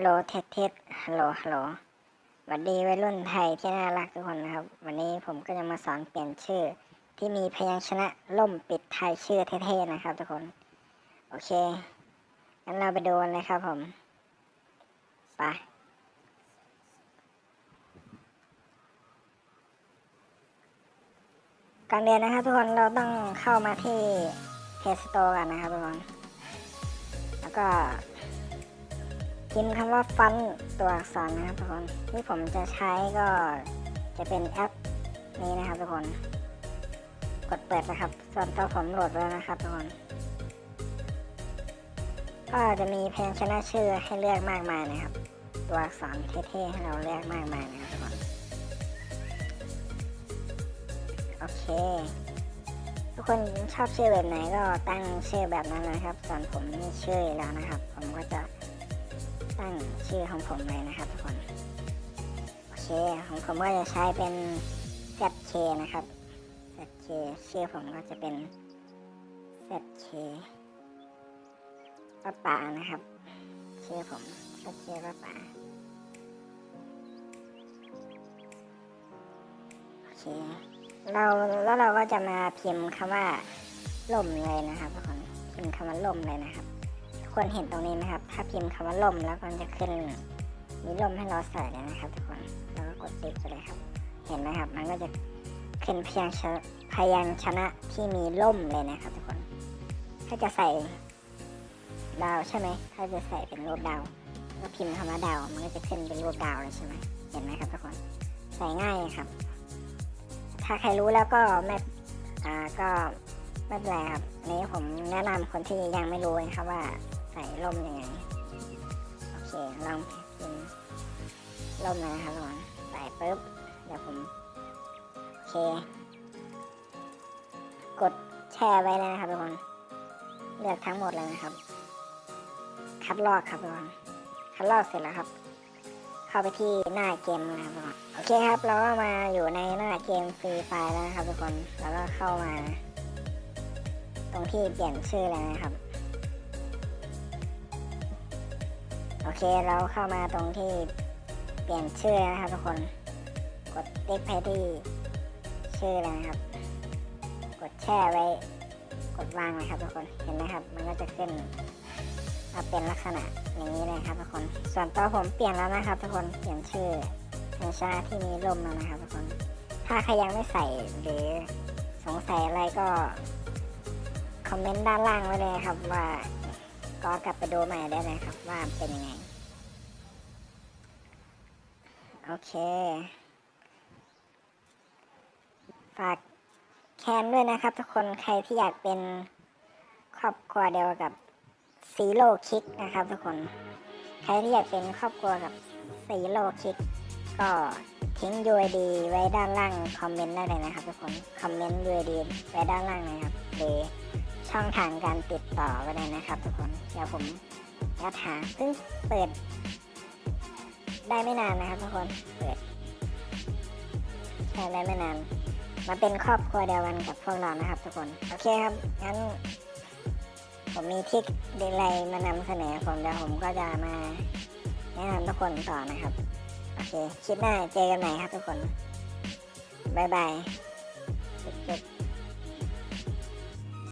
โลเทสเทสฮัลโหลฮัลโหลสวัสดีวัยรุ่นไทยที่น่ารักทุกคนนะครับ วันนี้ผมก็จะมาสอนเปลี่ยนชื่อ ที่มีพยัญชนะล่มปิดท้ายชื่อเท่ๆนะครับทุกคน โอเคงั้นเราไปดูกันเลยครับผมไปการเรียนนะครับทุกคนเราต้องเข้ามาที่ Play Store กันนะครับทุกคน แล้วก็ พิมพ์คำว่าฟันตัวอักษรนะครับทุกคนที่ผมจะใช้ก็จะเป็นแอปนี้นะครับทุกคน กดเปิดนะครับ ส่วนตัวผมโหลดแล้วนะครับทุกคนก็จะมีเพลงชนะชื่อให้เลือกมากมายนะครับ ตัวอักษรเท่ๆให้เราเลือกมากมายนะครับทุกคนโอเค ทุกคนชอบชื่อแบบไหนก็ตั้งชื่อแบบนั้นนะครับ ส่วนผมมีชื่อแล้วนะครับ ผมก็จะ ตั้งชื่อของผมเลยนะครับทุกคนโอเคของผมก็จะใช้เป็น ZK นะครับ ZK ชื่อผมก็จะเป็น ZK ป้าป่านะครับ ชื่อผม ZK ป้าป่าโอเคเราแล้วเราก็จะมาพิมพ์คำว่าล่มเลยนะครับทุกคนพิมพ์คำว่าล่มเลยนะครับ คนเห็นตรงนี้ไหมครับ ถ้าพิมพ์คำว่าล่มแล้วมันจะขึ้นมีล่มให้เราใส่เลยนะครับทุกคนแล้วก็กดติ๊กไปเลยครับ เห็นไหมครับ มันก็จะขึ้นพยัญชนะพยัญชนะที่มีล่มเลยนะครับทุกคน ถ้าจะใส่ดาวใช่ไหม ถ้าจะใส่เป็นรูปดาว ก็พิมพ์คำว่าดาว มันก็จะขึ้นเป็นรูปดาวเลยใช่ไหมเห็นไหมครับทุกคน ใส่ง่ายครับ ถ้าใครรู้แล้วก็ไม่อ่าก็ไม่เป็นไรครับนนี้ผมแนะนำคนที่ยังไม่รู้นะครับว่า ใส่ร่มยังไง โอเคลองพิมพ์ร่มนะครับทุกคนใส่ปุ๊บ เดี๋ยวผม โอเค กดแช่ไว้เลยนะครับทุกคน เลือกทั้งหมดเลยนะครับ คัดลอกครับทุกคน คัดลอกเสร็จแล้วครับ เข้าไปที่หน้าเกมนะครับทุกคนโอเคครับ เราก็มาอยู่ในหน้าเกมฟรีไฟล์แล้วนะครับทุกคน แล้วก็เข้ามา ตรงที่เปลี่ยนชื่อเลยนะครับ เคเราเข้ามาตรงที่เปลี่ยนชื่อแล้วนะครับทุกคน กดติ๊กไปที่ชื่อเลยนะครับ กดแช่ไว้ กดวางนะครับทุกคน เห็นไหมครับ มันก็จะขึ้นมาเป็นลักษณะอย่างนี้เลยครับทุกคน ส่วนตัวผมเปลี่ยนแล้วนะครับ ทุกคน เปลี่ยนชื่อเป็นชาที่มีร่มแล้วนะครับทุกคน ถ้าใครยังไม่ใส่หรือสงสัยอะไรก็คอมเมนต์ด้านล่างไว้เลยครับว่าก็กลับไปดูใหม่ได้เลยครับว่าเป็นยังไง โอเค ฝากแคนด้วยนะครับ ทุกคนใครที่อยากเป็นครอบครัวเดียวกับซีโร่คิกนะครับ ทุกคน ใครที่อยากเป็นครอบครัวกับซีโร่คิก ก็ทิ้ง UID ไว้ด้านล่างคอมเมนต์ได้เลยนะครับ ทุกคน คอมเมนต์ UID ไว้ด้านล่างนะครับหรือช่องทางการติดต่อไว้เลยนะครับ ทุกคน เดี๋ยวผมจะหาซึ่งเปิด ได้ไม่นานนะครับทุกคนเปิดใช้ได้ไม่นาน มาเป็นครอบครัวเดียวกันกับพวกเรานะครับทุกคนโอเคครับงั้นผมมีทริคดีไลมานำเสนอผมเดี๋ยวผมก็จะมาแนะนำทุกคนต่อนะครับ โอเคคลิปหน้าเจอกันใหม่ครับทุกคน บ๊ายบายจุ๊บ